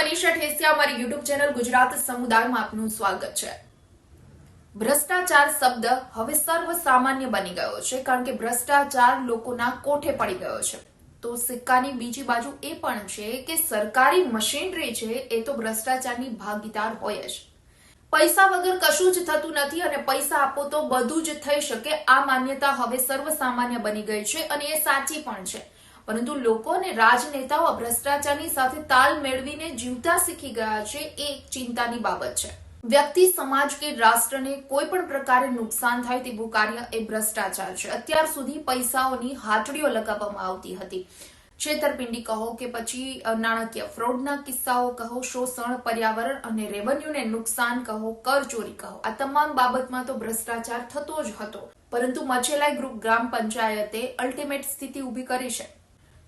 મનીષા ઠેસિયા અમારી YouTube channel Gujarat સમુદાયમાં આપનું સ્વાગત છે. ભ્રષ્ટાચાર શબ્દ હવે સર્વ સામાન્ય બની ગયો છે, કારણ કે ભ્રષ્ટાચાર લોકોના કોઠે પડી ગયો છે. તો સિક્કાની બીજી બાજુ એ પણ છે કે સરકારી મશીનરી છે, એ તો ભ્રષ્ટાચારની ભાગીદાર હોય જ. પૈસા વગર કશું જ થતું નથી અને પૈસા આપો તો બધું જ થઈ શકે. આ માન્યતા હવે સર્વસામાન્ય બની ગઈ છે અને એ સાચી પણ છે. પરંતુ લોકો અને રાજનેતાઓ ભ્રષ્ટાચારની સાથે તાલ મેળવીને જીવતા શીખી ગયા છે એ ચિંતાની બાબત છે. વ્યક્તિ સમાજ કે રાષ્ટ્રને કોઈ પણ પ્રકારે નુકસાન થાય તેવું કાર્ય એ ભ્રષ્ટાચાર છે. અત્યાર સુધી પૈસાઓની હાટડીઓ લગાવવામાં આવતી હતી. છેતરપિંડી કહો કે પછી નાણાકીય ફ્રોડના કિસ્સાઓ કહો, શોષણ, પર્યાવરણ અને રેવન્યુને નુકસાન કહો, કરચોરી કહો, આ તમામ બાબતમાં તો ભ્રષ્ટાચાર થતો જ હતો. પરંતુ મચેલાઈ ગ્રુપ ગ્રામ પંચાયતે અલ્ટિમેટ સ્થિતિ ઊભી કરી છે.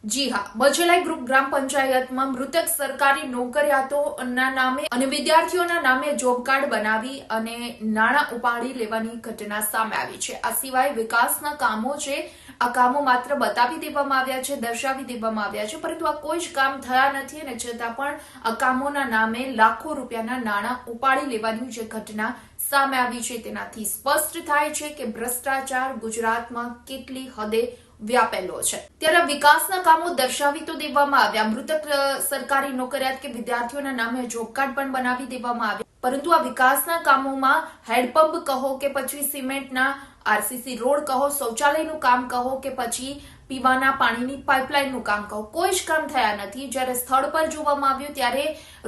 જી હા બચેલાઈ ગ્રુપ ગ્રામ પંચાયતમાં મૃતક સરકારી નોકરિયાતોના નામે અને વિદ્યાર્થીઓના નામે જોબ કાર્ડ બનાવી અને નાણાં ઉપાડી લેવાની ઘટના સામે આવી છે. આ સિવાય વિકાસના કામો છે, આ કામો માત્ર બતાવી દેવામાં આવ્યા છે, દર્શાવી દેવામાં આવ્યા છે, પરંતુ આ કોઈ જ કામ થયા નથી અને છતાં પણ આ કામોના નામે લાખો રૂપિયાના નાણાં ઉપાડી લેવાની જે ઘટના સામે આવી છે, તેનાથી સ્પષ્ટ થાય છે કે ભ્રષ્ટાચાર ગુજરાતમાં કેટલી હદે વ્યાપેલો છે. ત્યારે વિકાસના કામો દર્શાવી તો દેવામાં આવ્યા. મૃતક સરકારી નોકરિયાત કે વિદ્યાર્થીઓના નામે જોબ કાર્ડ પણ બનાવી દેવામાં આવ્યા. પરંતુ આ વિકાસના કામોમાં હેન્ડપંપ કહો કે પછી સિમેન્ટના, આરસીસી રોડ કહો, શૌચાલયનું કામ કહો કે પછી પીવાના પાણીની પાઇપલાઇનનું કામ કહો. કોઈ જ કામ થયા નથી. જ્યારે સ્થળ પર જોવામાં આવ્યું ત્યારે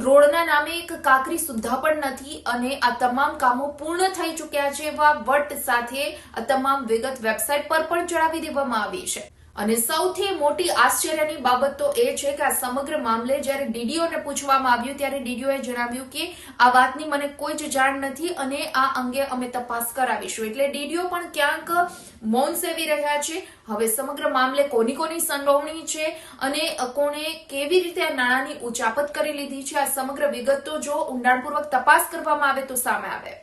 રોડના નામે એક કાકરી સુદ્ધા પણ નથી અને આ તમામ કામો પૂર્ણ થઈ ચૂક્યા છે એવા વટ સાથે આ તમામ વિગત વેબસાઇટ પર પણ જણાવી દેવામાં આવી છે. અને સૌથી મોટી આશ્ચર્યની બાબત તો એ છે કે આ સમગ્ર મામલે જ્યારે ડીડીઓને પૂછવામાં આવ્યું, ત્યારે ડીડીઓએ જણાવ્યું કે આ વાતની મને કોઈ જ જાણ નથી અને આ અંગે અમે તપાસ કરાવીશું. એટલે ડીડીઓ પણ ક્યાંક મૌન સેવી રહ્યા છે. હવે સમગ્ર મામલે કોની કોની સંડોવણી છે અને કોણે કેવી રીતે આ નાણાંની ઉચાપત કરી લીધી છે, આ સમગ્ર વિગત જો ઊંડાણપૂર્વક તપાસ કરવામાં આવે તો સામે આવે.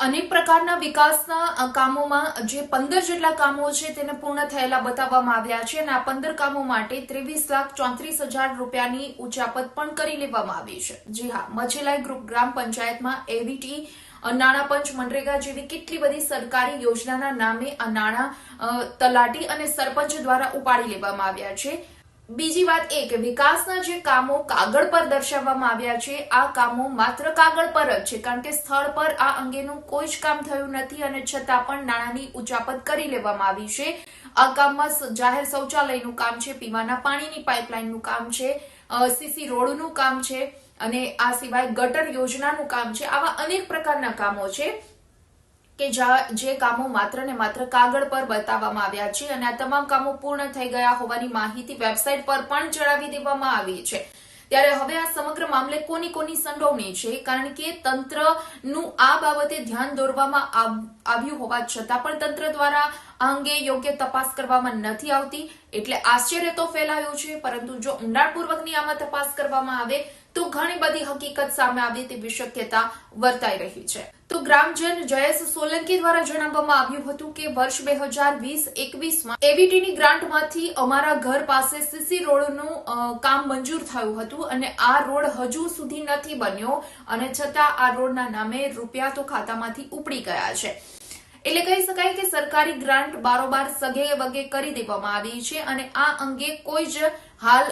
અનેક પ્રકારના વિકાસના કામોમાં જે પંદર જેટલા કામો છે તેને પૂર્ણ થયેલા બતાવવામાં આવ્યા છે અને આ પંદર કામો માટે ત્રેવીસ લાખ ચોત્રીસ હજાર રૂપિયાની ઉચાપત પણ કરી લેવામાં આવી છે. જી હા, મછેલાઈ ગ્રુપ ગ્રામ પંચાયતમાં એવીટી નાણાં પંચ મનરેગા જેવી કેટલી બધી સરકારી યોજનાના નામે આ નાણાં તલાટી અને સરપંચ દ્વારા ઉપાડી લેવામાં આવ્યા છે. બીજી વાત એ કે વિકાસના જે કામો કાગળ પર દર્શાવવામાં આવ્યા છે, આ કામો માત્ર કાગળ પર જ છે, કારણ કે સ્થળ પર આ અંગેનું કોઈ જ કામ થયું નથી અને છતાં પણ નાણાંની ઉચાપત કરી લેવામાં આવી છે. આ કામમાં જાહેર શૌચાલયનું કામ છે, પીવાના પાણીની પાઇપલાઇનનું કામ છે સીસી રોડનું કામ છે અને આ સિવાય ગટર યોજનાનું કામ છે, આવા અનેક પ્રકારના કામો છે. કે જા- કામો માત્ર ને માત્ર કાગળ પર બતાવવામાં આવ્યા છે અને આ તમામ કામો પૂર્ણ થઈ ગયા હોવાની માહિતી વેબસાઇટ પર પણ જણાવી દેવામાં આવી છે. ત્યારે હવે આ સમગ્ર મામલે કોની કોની સંડોવણી છે? કારણ કે તંત્રનું આ બાબતે ધ્યાન દોરવામાં આવ- આવ્યું હોવા છતાં પણ તંત્ર દ્વારા આ અંગે યોગ્ય તપાસ કરવામાં નથી આવતી. એટલે આશ્ચર્ય તો ફેલાયું છે, પરંતુ જો ઊંડાણપૂર્વકની આમાં તપાસ કરવામાં આવે તો ઘણી બધી હકીકત સામે આવે તેવી શક્યતા વર્તાઈ રહી છે. તો ગ્રામજન જયેશ સોલંકી દ્વારા જણાવવામાં આવ્યું હતું કે વર્ષ બે હજાર વીસ એકવીસમાં એવીટીની ગ્રાન્ટમાંથી અમારા ઘર પાસે સીસી રોડનું કામ મંજૂર થયું હતું અને આ રોડ હજુ સુધી નથી બન્યો અને છતાં આ રોડના નામે રૂપિયા તો ખાતામાંથી ઉપડી ગયા છે. એટલે કહી શકાય કે સરકારી ગ્રાન્ટ બારોબાર સગે વગે કરી દેવામાં આવી છે અને આ અંગે કોઈ જ હાલ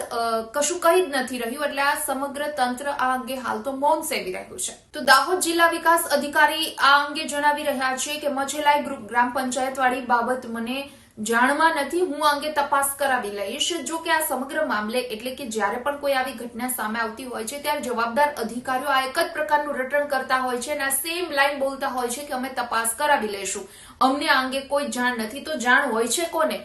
કશું કહી જ નથી રહ્યું. એટલે આ સમગ્ર તંત્ર આ અંગે હાલ તો મૌન સેવી રહ્યું છે. તો દાહોદ જિલ્લા વિકાસ અધિકારી આ અંગે જણાવી રહ્યા છે કે મછેલાઈ ગ્રુપ ગ્રામ પંચાયત વાળી બાબત મને જાણમાં નથી, હું અંગે તપાસ કરાવી લઈશ. જો કે આ સમગ્ર મામલે, એટલે કે જ્યારે પણ કોઈ આવી ઘટના સામે આવતી હોય છે, ત્યારે જવાબદાર અધિકારીઓ આ એક જ પ્રકારનું રટણ કરતા હોય છે અને આ સેમ લાઈન બોલતા હોય છે કે અમે તપાસ કરાવી લઈશું. અમને અંગે કોઈ જાણ નથી, તો જાણ હોય છે કોને?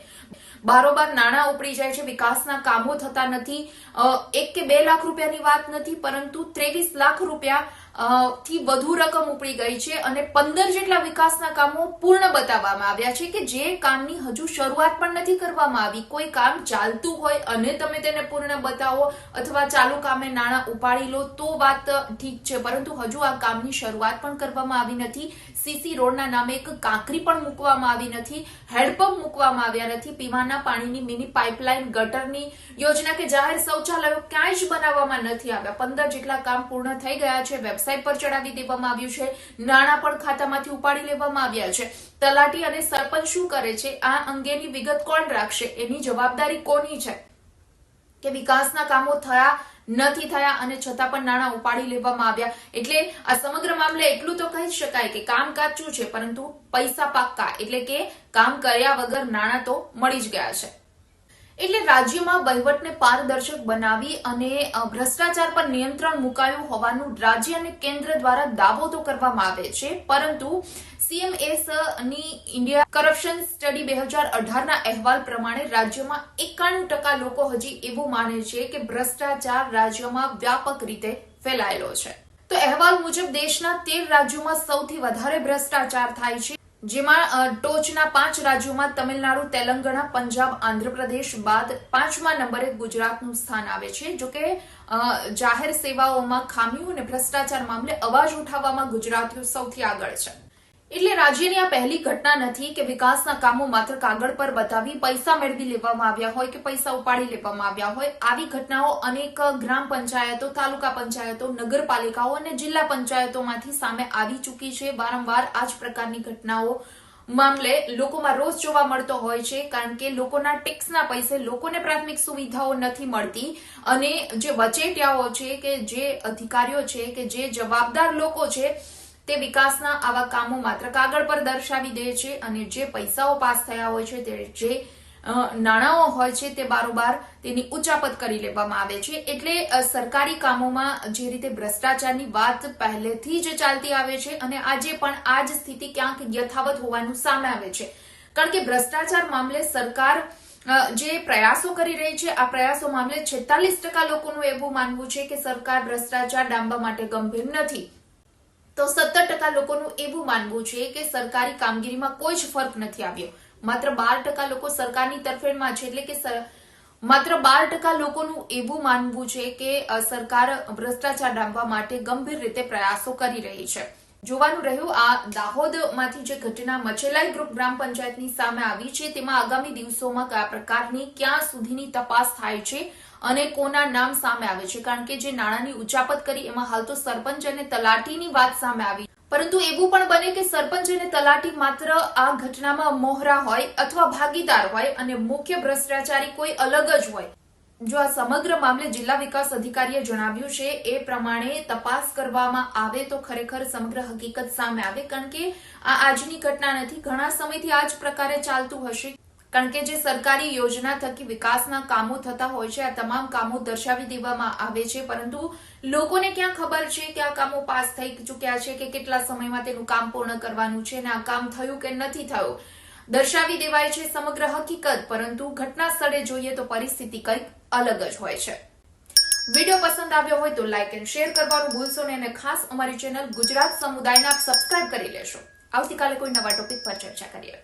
બારોબાર નાણાં ઉપડી જાય છે, વિકાસના કામો થતા નથી. એક કે બે લાખ રૂપિયાની વાત નથી, પરંતુ ત્રેવીસ લાખ રૂપિયા થી વધુ રકમ ઉપડી ગઈ છે અને પંદર જેટલા વિકાસના કામો પૂર્ણ બતાવવામાં આવ્યા છે કે જે કામની હજુ શરૂઆત પણ નથી કરવામાં આવી. કોઈ કામ ચાલતું હોય અને તમે તેને પૂર્ણ બતાવો અથવા ચાલુ કામે નાણાં ઉપાડી લો તો વાત ઠીક છે. પરંતુ હજુ આ કામની શરૂઆત પણ કરવામાં આવી નથી. સીસી રોડના નામે એક કાંકરી પણ મૂકવામાં આવી નથી. હેન્ડપંપ મૂકવામાં આવ્યા નથી. પીવાના પાણીની મિની પાઇપલાઇન ગટરની યોજના કે જાહેર શૌચાલયો ક્યાંય જ બનાવવામાં નથી આવ્યા. પંદર જેટલા કામ પૂર્ણ થઈ ગયા છે. વેબસાઇટ પર ચડાવી દેવામાં આવ્યું છે. નાણાં પણ ખાતામાંથી ઉપાડી લેવામાં આવ્યા છે. તલાટી અને સરપંચ શું કરે છે? આ અંગેની વિગત કોણ રાખશે? એની જવાબદારી કોની છે? કે વિકાસના કામો થયા, નથી થયા અને છતાં પણ નાણાં ઉપાડી લેવામાં આવ્યા. એટલે આ સમગ્ર મામલે એટલું તો કહી શકાય કે કામ કાચું છે, પરંતુ પૈસા પાક્કા. એટલે કે કામ કર્યા વગર નાણાં તો મળી જ ગયા છે. એટલે રાજ્યમાં વહીવટને પારદર્શક બનાવી અને ભ્રષ્ટાચાર પર નિયંત્રણ મુકાયું હોવાનું રાજ્ય અને કેન્દ્ર દ્વારા દાવો તો કરવામાં આવે છે, પરંતુ સીએમએસની ઇન્ડિયા કરપ્શન સ્ટડી બે હજાર અઢારના અહેવાલ પ્રમાણે રાજ્યમાં એકાણું ટકા લોકો હજી એવું માને છે કે ભ્રષ્ટાચાર રાજ્યમાં વ્યાપક રીતે ફેલાયેલો છે. તો અહેવાલ મુજબ દેશના તેર રાજ્યોમાં સૌથી વધારે ભ્રષ્ટાચાર થાય છે. જેમાં ટોચના પાંચ રાજ્યોમાં તમિલનાડુ, તેલંગાણા, પંજાબ, આંધ્રપ્રદેશ બાદ પાંચમા નંબરે ગુજરાતનું સ્થાન આવે છે. જોકે જાહેર સેવાઓમાં ખામીઓ અને ભ્રષ્ટાચાર મામલે અવાજ ઉઠાવવામાં ગુજરાતીઓ સૌથી આગળ છે. એટલે રાજ્યની આ પહેલી ઘટના નથી કે વિકાસના કામો માત્ર કાગળ પર બતાવી પૈસા મેળવી લેવામાં આવ્યા હોય કે પૈસા ઉપાડી લેવામાં આવ્યા હોય. આવી ઘટનાઓ અનેક ગ્રામ પંચાયતો, તાલુકા પંચાયતો, નગરપાલિકાઓ અને જિલ્લા પંચાયતોમાંથી સામે આવી ચૂકી છે. વારંવાર આ જ પ્રકારની ઘટનાઓ મામલે લોકોમાં રોષ જોવા મળતો હોય છે કારણ કે લોકોના ટેક્સના પૈસે લોકોને પ્રાથમિક સુવિધાઓ નથી મળતી અને જે વચેટિયાઓ છે કે જે અધિકારીઓ છે કે જે જવાબદાર લોકો છે તે વિકાસના આવા કામો માત્ર કાગળ પર દર્શાવી દે છે અને જે પૈસાઓ પાસ થયા હોય છે તે જે નાણાંઓ હોય છે તે બારોબાર તેની ઉચાપત કરી લેવામાં આવે છે. એટલે સરકારી કામોમાં જે રીતે ભ્રષ્ટાચારની વાત પહેલેથી જ ચાલતી આવે છે અને આજે પણ આ જ સ્થિતિ ક્યાંક યથાવત હોવાનું સામે આવે છે. કારણ કે ભ્રષ્ટાચાર મામલે સરકાર જે પ્રયાસો કરી રહી છે, આ પ્રયાસો મામલે છેતાલીસ ટકા લોકોનું એવું માનવું છે કે સરકાર ભ્રષ્ટાચાર ડામવા માટે ગંભીર નથી. તો સત્તર ટકા લોકોનું એવું માનવું છે કે સરકારી કામગીરીમાં કોઈ જ ફરક નથી આવ્યો. માત્ર બાર ટકા લોકો સરકારની તરફેણમાં છે એટલે કે માત્ર બાર ટકા લોકોનું એવું માનવું છે કે સરકાર ભ્રષ્ટાચાર ડામવા માટે ગંભીર રીતે પ્રયાસો કરી રહી છે. જોવાનું રહ્યું, આ દાહોદમાંથી જે ઘટના મચેલાઈ ગ્રુપ ગ્રામ પંચાયતની સામે આવી છે, તેમાં આગામી દિવસોમાં કયા પ્રકારની, ક્યાં સુધીની તપાસ થાય છે અને કોના નામ સામે આવે છે? કારણ કે જે નાણાંની ઉચાપત કરી, એમાં હાલ તો સરપંચ અને તલાટીની વાત સામે આવી. પરંતુ એવું પણ બને કે સરપંચ અને તલાટી માત્ર આ ઘટનામાં મોહરા હોય અથવા ભાગીદાર હોય અને મુખ્ય ભ્રષ્ટાચારી કોઈ અલગ જ હોય. જો આ સમગ્ર મામલે જિલ્લા વિકાસ અધિકારીએ જણાવ્યું છે, એ પ્રમાણે તપાસ કરવામાં આવે તો ખરેખર સમગ્ર હકીકત સામે આવે, કારણ કે આ આજની ઘટના નથી. ઘણા સમયથી આ જ પ્રકારે ચાલતું હશે. કારણ કે જે સરકારી યોજના થકી વિકાસના કામો થતા હોય છે, આ તમામ કામો દર્શાવી દેવામાં આવે છે. પરંતુ લોકોને ક્યાં ખબર છે કે આ કામો પાસ થઈ ચૂક્યા છે કે કેટલા સમયમાં તેનું કામ પૂર્ણ કરવાનું છે અને આ કામ થયું કે નથી થયું? દર્શાવી દેવાય છે સમગ્ર હકીકત, પરંતુ ઘટના સ્થળે જોઈએ તો પરિસ્થિતિ કંઈક અલગ જ હોય છે. વીડિયો પસંદ આવ્યો હોય તો લાઇક એન્ડ શેર કરવાનું ભૂલશો નહીં અને ખાસ અમારી ચેનલ ગુજરાત સમુદાયના સબસ્ક્રાઇબ કરી લેશો. આવતીકાલે કોઈ નવા ટોપિક પર ચર્ચા કરીએ.